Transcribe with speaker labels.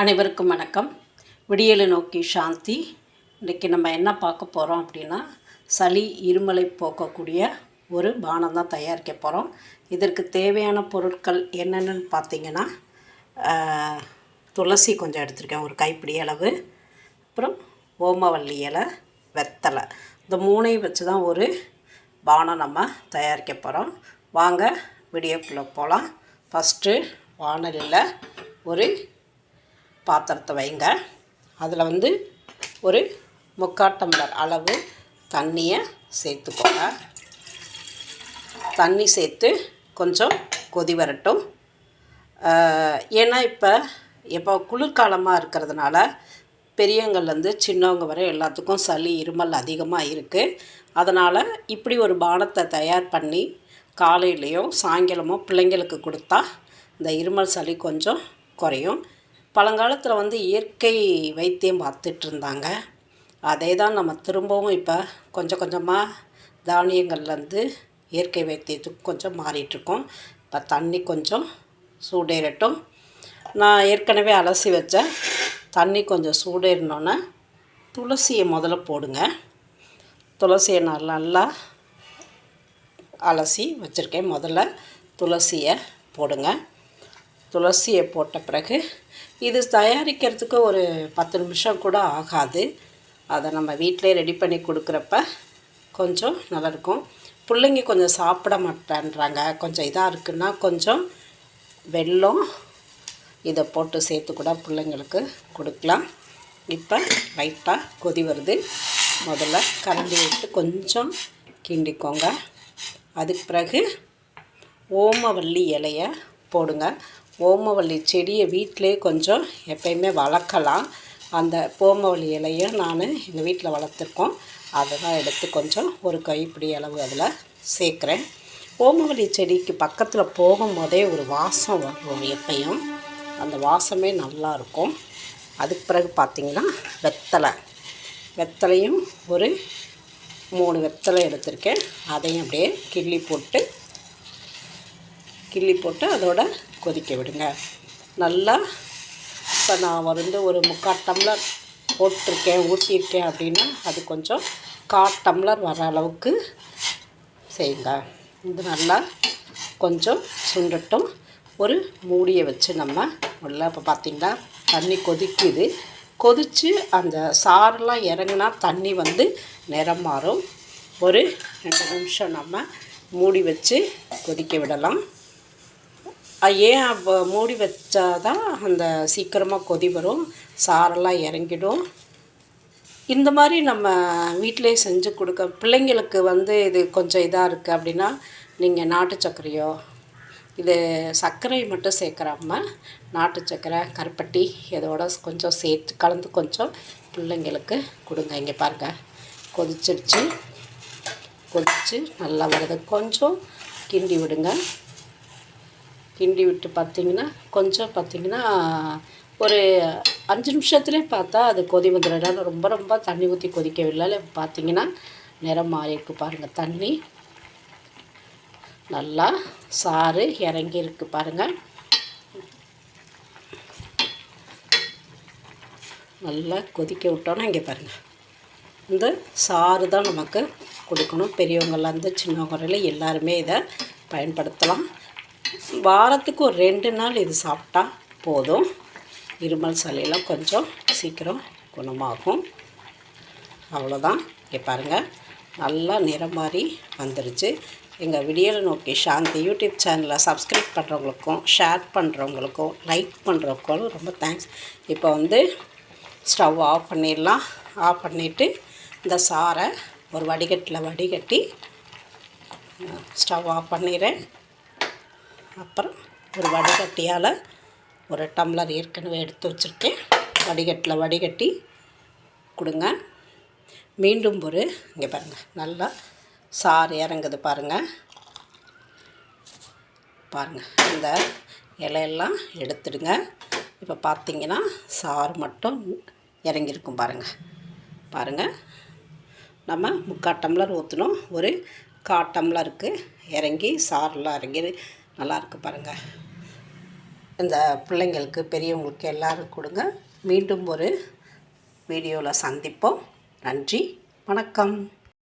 Speaker 1: அனைவருக்கும் வணக்கம். விடியலை நோக்கி சாந்தி. இன்றைக்கி நம்ம என்ன பார்க்க போகிறோம் அப்படின்னா சளி இருமலை போக்கக்கூடிய ஒரு பானம் தான் தயாரிக்க போகிறோம் இதற்கு தேவையான பொருட்கள் என்னென்னு பார்த்தீங்கன்னா துளசி கொஞ்சம் எடுத்திருக்கேன் ஒரு கைப்பிடி அளவு. அப்புறம் ஓமவல்லி இலை வெத்தலை. இந்த மூணையும் வச்சு தான் ஒரு பானம் நம்ம தயாரிக்க போகிறோம் வாங்க வீடியோக்குள்ளே போகலாம் ஃபஸ்ட்டு வானலியில் ஒரு பாத்திரத்தை வைங்க. அதில் வந்து ஒரு முக்கால் டம்ளர் அளவு தண்ணியை சேர்த்துக்கோங்க. தண்ணி சேர்த்து கொஞ்சம் கொதி வரட்டும். ஏன்னா இப்போ இப்போ குளிர்காலமாக இருக்கிறதுனால பெரியவங்கள்லேருந்து சின்னவங்க வரை எல்லாத்துக்கும் சளி இருமல் அதிகமாக இருக்குது அதனால் இப்படி ஒரு பானத்தை தயார் பண்ணி காலையிலையும் சாயங்காலமோ பிள்ளைங்களுக்கு கொடுத்தா இந்த இருமல் சளி கொஞ்சம் குறையும். பழங்காலத்தில் வந்து இயற்கை வைத்தியம் பார்த்துட்டு இருந்தாங்க அதே தான் நம்ம திரும்பவும் இப்போ கொஞ்சம் கொஞ்சமாக தானியங்கள்லேருந்து இயற்கை வைத்தியத்துக்கு கொஞ்சம் மாறிட்டுருக்கோம் இப்போ தண்ணி கொஞ்சம் சூடேறட்டும். நான் ஏற்கனவே அலசி வச்சேன் தண்ணி கொஞ்சம் சூடேறினோன்னே துளசியை முதல்ல போடுங்க. துளசியை நான் நல்லா அலசி வச்சுருக்கேன். முதல்ல துளசியை போடுங்க. துளசியை போட்ட பிறகு இது தயாரிக்கிறதுக்கு ஒரு பத்து நிமிஷம் கூட ஆகாது. அதை நம்ம வீட்டிலே ரெடி பண்ணி கொடுக்குறப்ப கொஞ்சம் நல்லாயிருக்கும். பிள்ளைங்க கொஞ்சம் சாப்பிட மாட்டேன்றாங்க. கொஞ்சம் இதாக இருக்குன்னா கொஞ்சம் வெல்லம் இதை போட்டு சேர்த்து கூட பிள்ளைங்களுக்கு கொடுக்கலாம். இப்போ லைட்டாக கொதி வருது. முதல்ல கரண்டி விட்டு கொஞ்சம் கிண்டிக்கோங்க. அதுக்கு பிறகு ஓமவல்லி இலையை போடுங்க. ஓமவல்லி செடியை வீட்டிலே கொஞ்சம் எப்பயுமே வளர்க்கலாம். அந்த ஓமவல்லி இலையை நான் எங்கள் வீட்டில் வளர்த்துருக்கோம். அதை தான் எடுத்து கொஞ்சம் ஒரு கைப்பிடி அளவு அதில் சேர்க்குறேன். ஓமவல்லி செடிக்கு பக்கத்தில் போகும்போதே ஒரு வாசம் வரும் எப்பயும். அந்த வாசமே நல்லா இருக்கும். அதுக்கு பிறகு பார்த்திங்கன்னா வெத்தலை. வெத்தலையும் ஒரு மூணு வெத்தலை எடுத்திருக்கேன். அதையும் அப்படியே கிள்ளி போட்டு கிள்ளி போட்டு அதோட கொதிக்க விடுங்க. நல்லா இப்போ நான் வந்து ஒரு முக்கால் டம்ளர் போட்டிருக்கேன் ஊற்றிருக்கேன் அப்படின்னா அது கொஞ்சம் கால் டம்ளர் வர அளவுக்கு செய்யுங்க. இது நல்லா கொஞ்சம் சுண்டட்டும். ஒரு மூடியை வச்சு நம்ம உள்ள இப்போ பார்த்திங்கன்னா தண்ணி கொதிக்குது. கொதித்து அந்த சாரெல்லாம் இறங்குனா தண்ணி வந்து நிறம் மாறும். ஒரு ரெண்டு நிமிஷம் நம்ம மூடி வச்சு கொதிக்க விடலாம். ஏன் மூடி வச்சா தான் அந்த சீக்கிரமாக கொதி வரும்? சாரெல்லாம் இறங்கிடும். இந்த மாதிரி நம்ம வீட்டிலே செஞ்சு கொடுக்க பிள்ளைங்களுக்கு வந்து இது கொஞ்சம் இதாக இருக்குது அப்படின்னா நீங்கள் நாட்டு சர்க்கரையோ இது சர்க்கரை மட்டும் சேர்க்குறாம நாட்டு சர்க்கரை கருப்பட்டி இதோட கொஞ்சம் சேர்த்து கலந்து கொஞ்சம் பிள்ளைங்களுக்கு கொடுங்க. இங்கே பாருங்க. கொதிச்சிருச்சு. கொதித்து நல்லா வருது கொஞ்சம் கிண்டி விடுங்க. கிண்டி விட்டு பார்த்தீங்கன்னா கொஞ்சம் பார்த்தீங்கன்னா ஒரு அஞ்சு நிமிஷத்துலேயே பார்த்தா அது கொதி வந்துடுறாங்க ரொம்ப ரொம்ப தண்ணி ஊற்றி கொதிக்கவில்லை. பார்த்தீங்கன்னா நிறம் மாறியிருக்கு பாருங்கள் தண்ணி நல்லா சாறு இறங்கி இருக்கு பாருங்கள் நல்லா கொதிக்க விட்டோன்னா இங்கே பாருங்கள் இந்த சாறு தான் நமக்கு கொடுக்கணும். பெரியவங்கள்லேருந்து சின்னவங்க வரையில எல்லாருமே இதை பயன்படுத்தலாம். வாரத்துக்கு ஒரு ரெண்டு நாள் இது சாப்பிட்டா போதும். இருமல் சளியெல்லாம் கொஞ்சம் சீக்கிரம் குணமாகும். அவ்வளோதான் இங்கே பாருங்கள் நல்லா நிறம் மாறி வந்துருச்சு. எங்கள் விடியலை நோக்கி சாந்தி யூடியூப் சேனலை சப்ஸ்கிரைப் பண்ணுறவங்களுக்கும் ஷேர் பண்ணுறவங்களுக்கும் லைக் பண்ணுறவங்களுக்கும் ரொம்ப தேங்க்ஸ். இப்போ வந்து ஸ்டவ் ஆஃப் பண்ணிடலாம். ஆஃப் பண்ணிவிட்டு இந்த சாரை ஒரு வடிகட்டில் வடிகட்டி ஸ்டவ் ஆஃப் பண்ணிடுறேன். அப்புறம் ஒரு வடிகட்டியால் ஒரு டம்ளர் ஏற்கனவே எடுத்து வச்சுருக்கேன். வடிகட்டில் வடிகட்டி கொடுங்க. மீண்டும் ஒரு இங்கே பாருங்கள் நல்லா சாறு இறங்குது பாருங்கள் பாருங்கள் இந்த இலையெல்லாம் எடுத்துடுங்க. இப்போ பார்த்தீங்கன்னா சாறு மட்டும் இறங்கியிருக்கும் பாருங்கள் பாருங்கள் நம்ம முக்கால் டம்ளர் ஊற்றணும் ஒரு கால் டம்ளருக்கு இறங்கி சாரெல்லாம் இறங்கி நல்லாயிருக்கு பாருங்கள் இந்த பிள்ளைங்களுக்கு பெரியவங்களுக்கு எல்லோரும் கொடுங்க. மீண்டும் ஒரு வீடியோவில் சந்திப்போம். நன்றி. வணக்கம்.